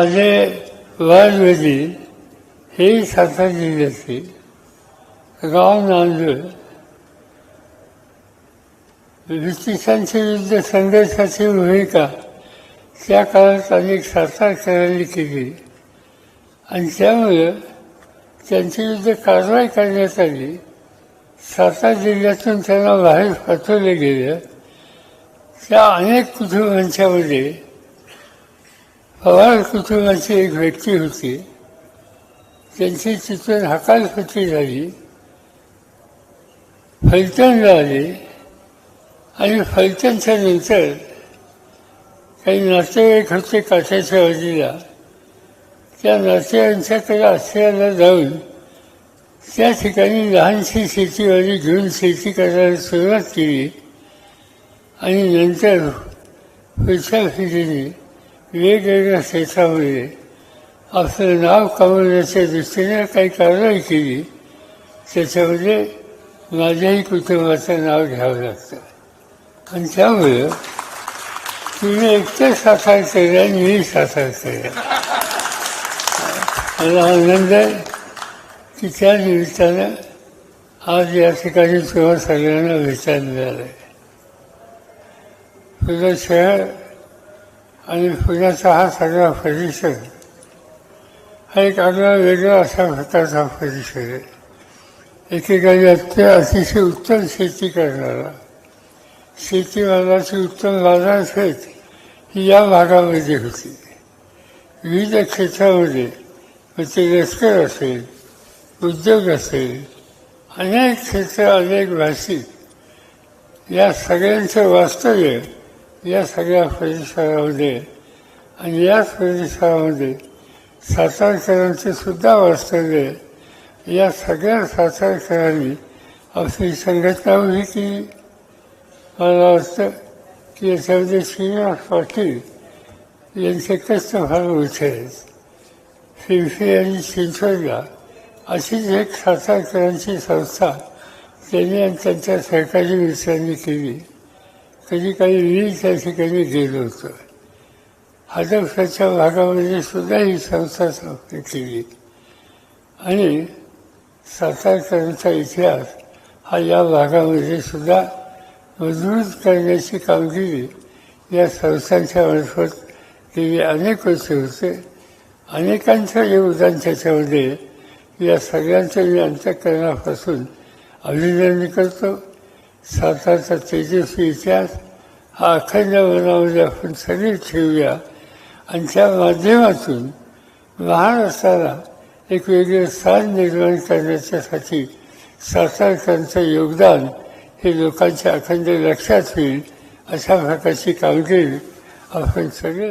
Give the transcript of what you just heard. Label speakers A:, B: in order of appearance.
A: माझे वादवेदी ही सातारा जिल्ह्याची गाव नांदूर ब्रिटिशांच्या विरुद्ध संघर्षाची भूमिका त्या काळात अनेक सातारकरांनी केली. आणि त्यामुळं त्यांच्या विरुद्ध कारवाई करण्यात आली. सातारा जिल्ह्यातून त्यांना बाहेर पाठवलं गेलं. त्या अनेक कुटुंबांच्यामध्ये पवार कुटुंबाची एक व्यक्ती होती. त्यांची तिथून हकालपट्टी झाली. फलटणला आली आणि फलटणच्या नंतर काही नातेवाईक होते काठाच्या बाजूला त्या नातेवाईकांच्याकडे आश्रयाला जाऊन त्या ठिकाणी लहानशी शेतीवाडी घेऊन शेती करायला सुरुवात केली आणि नंतर पैसा पिढीने वेगवेगळ्या क्षेत्रामध्ये आपलं नाव कमवण्याच्या दृष्टीने काही कारवाई केली. त्याच्यामध्ये माझ्याही कुटुंबाचं नाव घ्यावं लागतं. आणि त्यामुळं तुम्ही एकटं साकार केलं आणि मी साकार केलं मला आनंद आहे की त्या निमित्तानं आज या ठिकाणी तुम्हा सगळ्यांना भेटायला मिळालं आहे तुझं शहर आणि पुण्याचा हा सगळा परिसर हा एक आगळा वेगळा असा प्रकारचा परिसर आहे. एकेकाळी अत्य अतिशय उत्तम शेती करणारा शेतीमालाची उत्तम बाजारपेठ ही या भागामध्ये होती. विविध क्षेत्रामध्ये मग ते लष्कर असेल उद्योग असेल अनेक क्षेत्र अनेक भाषिक या सगळ्यांचं वास्तव्य या सगळ्या परिसरामध्ये आणि याच परिसरामध्ये सातारकरांचे सुद्धा वास्तव्य या सगळ्या सातारकरांनी आपली संघटना उभी केली. मला वाटतं की याच्यामध्ये श्रीनिवास पाटील यांचे कष्ट फार मोठे आहेत. शिवसे आणि चिंचवडला अशीच एक सातारकरांची संस्था त्यांनी आणि त्यांच्या सहकारी मित्रांनी केली. कधी काही मी त्या ठिकाणी गेलं होतं. हदफच्या भागामध्ये सुद्धा ही संस्था स्थापन केली. आणि सातारकरांचा इतिहास हा या भागामध्ये सुद्धा मजबूत करण्याची कामगिरी या संस्थांच्या मार्फत गेली अनेक वर्ष होते. अनेकांचं योगदान त्याच्यामध्ये. या सगळ्यांचं मी अंतकरणापासून अभिनंदन करतो. सातारचा तेजस्वी इतिहास हा अखंड मनामध्ये आपण सगळे ठेवूया. आणि त्या माध्यमातून महाराष्ट्राला एक वेगळं स्थान निर्माण करण्याच्यासाठी सातारकरांचं योगदान हे लोकांच्या अखंड लक्षात होईल अशा प्रकारची कामगिरी आपण सगळे